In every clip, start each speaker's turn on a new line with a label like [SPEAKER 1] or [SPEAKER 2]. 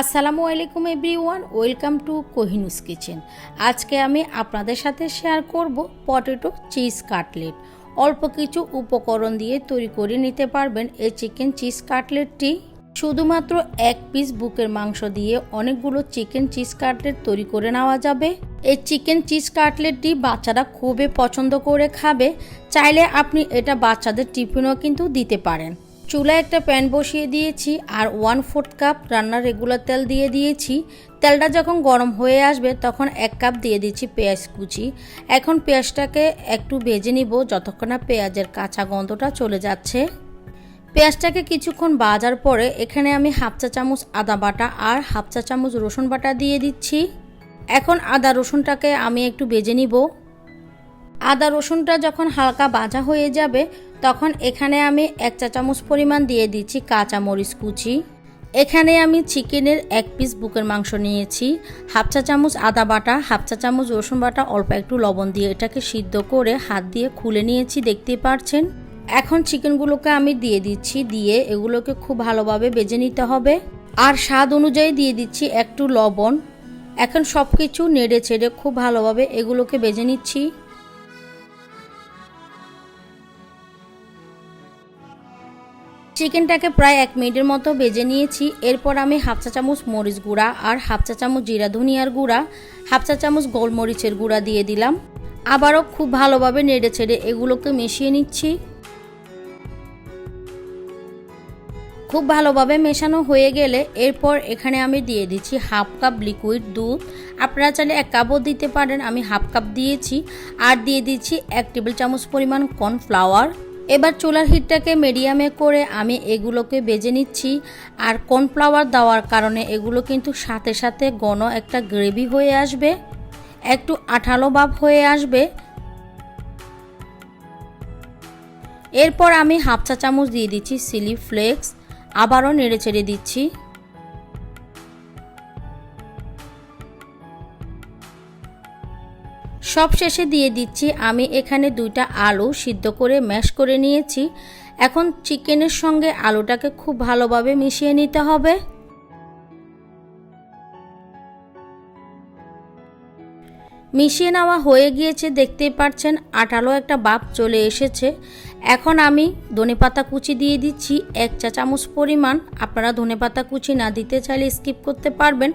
[SPEAKER 1] আসসালামু আলাইকুম everyone, welcome to Kohinus kitchen. আজকে আমি আপনাদের সাথে শেয়ার করব পটেটো চিজ কাটলেট। অল্প কিছু উপকরণ দিয়ে তৈরি করে নিতে পারবেন এই চিকেন চিজ কাটলেটটি। শুধুমাত্র এক পিস বুকের মাংস দিয়ে অনেকগুলো চিকেন চিজ কাটলেট তৈরি করে নেওয়া যাবে। এই চিকেন চিজ কাটলেটটি বাচ্চারা খুবই পছন্দ করে খাবে। চাইলে আপনি এটা বাচ্চাদের টিফিনও কিন্তু দিতে পারেন। চুলায় একটা প্যান বসিয়ে দিয়েছি আর ওয়ান ফোর্থ কাপ রান্নার রেগুলার তেল দিয়ে দিয়েছি। তেলটা যখন গরম হয়ে আসবে, তখন এক কাপ দিয়ে দিচ্ছি পেঁয়াজ কুচি। এখন পেঁয়াজটাকে একটু ভেজে নিব যতক্ষণ না পেঁয়াজের কাঁচা গন্ধটা চলে যাচ্ছে। পেঁয়াজটাকে কিছুক্ষণ বাজার পরে এখানে আমি হাফ চা চামচ আদা বাটা আর হাফ চা চামচ রসুন বাটা দিয়ে দিচ্ছি। এখন আদা রসুনটাকে আমি একটু ভেজে নিব। আদা রসুনটা যখন হালকা ভাজা হয়ে যাবে, তখন এখানে আমি এক চা চামচ পরিমাণ দিয়ে দিচ্ছি কাঁচা মরিচ কুচি। এখানে আমি চিকেনের এক পিস বুকের মাংস নিয়েছি। হাফ চা চামচ আদা বাটা, হাফ চা চামচ রসুন বাটা, অল্প একটু লবণ দিয়ে এটাকে সিদ্ধ করে হাত দিয়ে খুলে নিয়েছি দেখতে পারছেন। এখন চিকেনগুলোকে আমি দিয়ে দিচ্ছি, দিয়ে এগুলোকে খুব ভালোভাবে বেজে নিতে হবে। আর স্বাদ অনুযায়ী দিয়ে দিচ্ছি একটু লবণ। এখন সব কিছু নেড়ে ছেড়ে খুব ভালোভাবে এগুলোকে বেজে নিচ্ছি। চিকেনটাকে প্রায় এক মিনিটের মতো বেজে নিয়েছি। এরপর আমি হাফ চা চামচ মরিচ গুঁড়া আর হাফ চা চামচ জিরা ধনিয়ার গুঁড়া, হাফ চা চামচ গোলমরিচের গুঁড়া দিয়ে দিলাম। আবারও খুব ভালোভাবে নেড়ে ছেড়ে এগুলোকে মিশিয়ে নিচ্ছি। খুব ভালোভাবে মেশানো হয়ে গেলে এরপর এখানে আমি দিয়ে দিচ্ছি হাফ কাপ লিকুইড দুধ। আপনারা চাইলে এক কাপও দিতে পারেন, আমি হাফ কাপ দিয়েছি। আর দিয়ে দিচ্ছি এক টেবিল চামচ পরিমাণ কর্নফ্লাওয়ার। এবার চুলার হিটটাকে মিডিয়ামে করে আমি এগুলোকে বেজে নিচ্ছি। আর কর্নফ্লাওয়ার দেওয়ার কারণে এগুলো কিন্তু সাথে সাথে ঘন একটা গ্রেভি হয়ে আসবে। একটু আঠালো ভাব হয়ে আসবে। এরপর আমি হাফ চা চামচ দিয়ে দিচ্ছি সিলি ফ্লেক্স। আবারও নেড়ে চেড়ে দিচ্ছি। সব শেষে দিয়ে দিচ্ছি, আমি এখানে দুইটা আলু সিদ্ধ করে ম্যাশ করে নিয়েছি। এখন চিকেনের সঙ্গে আলুটাকে খুব ভালোভাবে মিশিয়ে নিতে হবে। মিশিয়ে নেওয়া হয়ে গিয়েছে, দেখতেই পাচ্ছেন আটালো একটা বাপ চলে এসেছে। এখন আমি ধনেপাতা কুচি দিয়ে দিচ্ছি, এক চা চামচ পরিমাণ। আপনারা ধনেপাতা কুচি না দিতে চাইলে স্কিপ করতে পারবেন।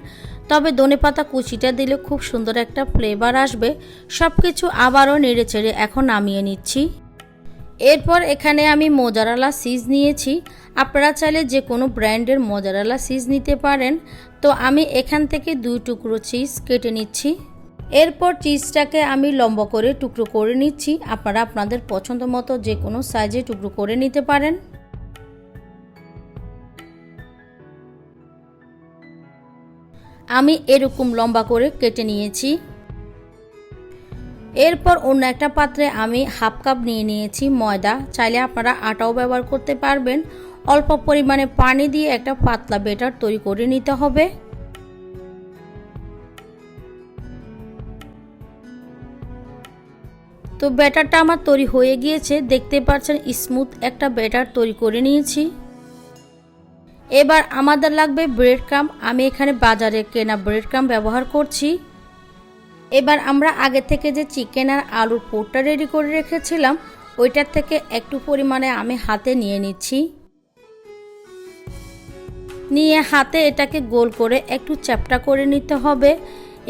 [SPEAKER 1] তবে ধনেপাতা কুচিটা দিলে খুব সুন্দর একটা ফ্লেভার আসবে। সব কিছু আবারও নেড়ে চেড়ে এখন নামিয়ে নিচ্ছি। এরপর এখানে আমি মোজারালা সিজ নিয়েছি। আপনারা চাইলে যে কোনো ব্র্যান্ডের মোজারালা সিজ নিতে পারেন। তো আমি এখান থেকে দুই টুকরো চিজ কেটে নিচ্ছি। এরপর চিজটাকে আমি লম্বা করে টুকরো করে নিচ্ছি। আপনারা আপনাদের পছন্দ মতো যে কোনো সাইজে টুকরো করে নিতে পারেন। আমি এরকম লম্বা করে কেটে নিয়েছি। এরপর অন্য একটা পাত্রে আমি হাফ কাপ নিয়ে নিয়েছি ময়দা। চাইলে আপনারা আটাও ব্যবহার করতে পারবেন। অল্প পরিমাণে পানি দিয়ে একটা পাতলা বেটার তৈরি করে নিতে হবে। তো ব্যাটারটা আমার তৈরি হয়ে গিয়েছে। দেখতে পাচ্ছেন স্মুথ একটা ব্যাটার তৈরি করে নিয়েছি। এবার আমাদের লাগবে ব্রেড ক্রাম আমি এখানে বাজারে কেনা ব্রেড ক্রাম ব্যবহার করছি। এবার আমরা আগে থেকে যে চিকেন আর আলুর পোটটা রেডি করে রেখেছিলাম, ওইটার থেকে একটু পরিমাণে আমি হাতে নিয়ে নিচ্ছি। নিয়ে হাতে এটাকে গোল করে একটু চ্যাপটা করে নিতে হবে।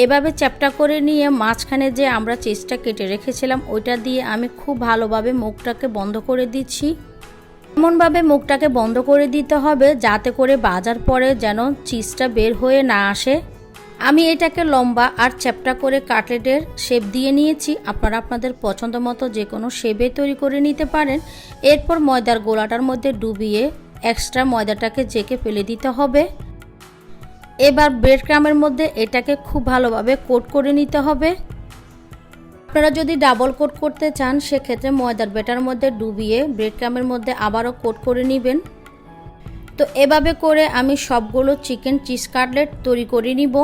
[SPEAKER 1] এভাবে চ্যাপটা করে নিয়ে মাঝখানে যে আমরা চিজটা কেটে রেখেছিলাম, ওইটা দিয়ে আমি খুব ভালোভাবে মুখটাকে বন্ধ করে দিচ্ছি। এমনভাবে মুখটাকে বন্ধ করে দিতে হবে যাতে করে বাজার পরে যেন চিজটা বের হয়ে না আসে। আমি এটাকে লম্বা আর চ্যাপটা করে কাটলেটের শেপ দিয়ে নিয়েছি। আপনারা আপনাদের পছন্দ মতো যে কোনো শেপে তৈরি করে নিতে পারেন। এরপর ময়দার গোলাটার মধ্যে ডুবিয়ে এক্সট্রা ময়দাটাকে জেকে ফেলে দিতে হবে। এবার ব্রেড ক্রামের মধ্যে এটাকে খুব ভালোভাবে কোট করে নিতে হবে। আপনারা যদি ডাবল কোট করতে চান, সেক্ষেত্রে ময়দার বেটার মধ্যে ডুবিয়ে ব্রেড ক্রামের মধ্যে আবারও কোট করে নেবেন। তো এভাবে করে আমি সবগুলো চিকেন চিজ কাটলেট তৈরি করে নিব।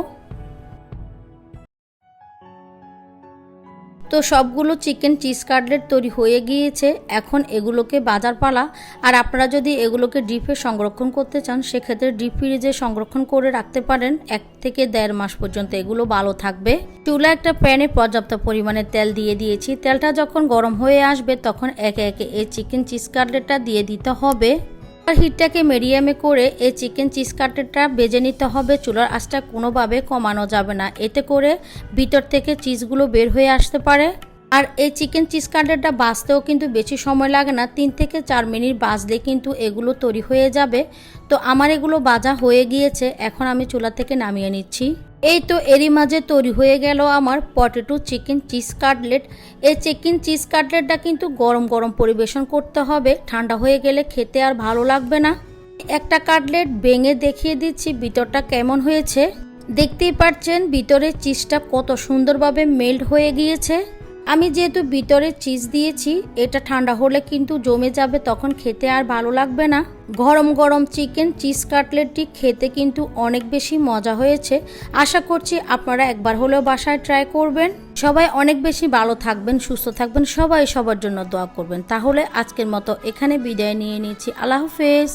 [SPEAKER 1] তো সবগুলো চিকেন চিজ কাটলেট তৈরি হয়ে গিয়েছে। এখন এগুলোকে বাজার পালা আর আপনারা যদি এগুলোকে ডিপে সংরক্ষণ করতে চান, সেক্ষেত্রে ডিপ ফ্রিজে সংরক্ষণ করে রাখতে পারেন। এক থেকে দেড় মাস পর্যন্ত এগুলো ভালো থাকবে। চুলা একটা প্যানে পর্যাপ্ত পরিমাণে তেল দিয়ে দিয়েছি। তেলটা যখন গরম হয়ে আসবে, তখন একে একে এই চিকেন চিজ কাটলেটটা দিয়ে দিতে হবে। হিটটাকে মিডিয়ামে করে এই চিকেন চিজ কাটারটা বেজে নিতে হবে। চুলার আঁচটা কোনোভাবে কমানো যাবে না। এতে করে ভিতর থেকে চিজগুলো বের হয়ে আসতে পারে। আর এই চিকেন চিজ কাটলেটটা বাঁচতেও কিন্তু বেশি সময় লাগে না। তিন থেকে চার মিনিট বাজলে কিন্তু এগুলো তৈরি হয়ে যাবে। তো আমার এগুলো বাজা হয়ে গিয়েছে। এখন আমি চুলা থেকে নামিয়ে নিচ্ছি। এই তো এরই মাঝে তৈরি হয়ে গেল আমার পটেটো চিকেন চিজ কাটলেট। এই চিকেন চিজ কাটলেটটা কিন্তু গরম গরম পরিবেশন করতে হবে। ঠান্ডা হয়ে গেলে খেতে আর ভালো লাগবে না। একটা কাটলেট ভেঙে দেখিয়ে দিচ্ছি ভিতরটা কেমন হয়েছে। দেখতেই পাচ্ছেন ভিতরের চিজটা কত সুন্দরভাবে মেল্ট হয়ে গিয়েছে। আমি যেহেতু ভিতরে চিজ দিয়েছি, এটা ঠান্ডা হলে কিন্তু জমে যাবে, তখন খেতে আর ভালো লাগবে না। গরম গরম চিকেন চিজ কাটলেটটি খেতে কিন্তু অনেক বেশি মজা হয়েছে। আশা করছি আপনারা একবার হলেও বাসায় ট্রাই করবেন। সবাই অনেক বেশি ভালো থাকবেন, সুস্থ থাকবেন, সবাই সবার জন্য দোয়া করবেন। তাহলে আজকের মতো এখানে বিদায় নিয়ে নিয়েছি আল্লাহ হাফেজ।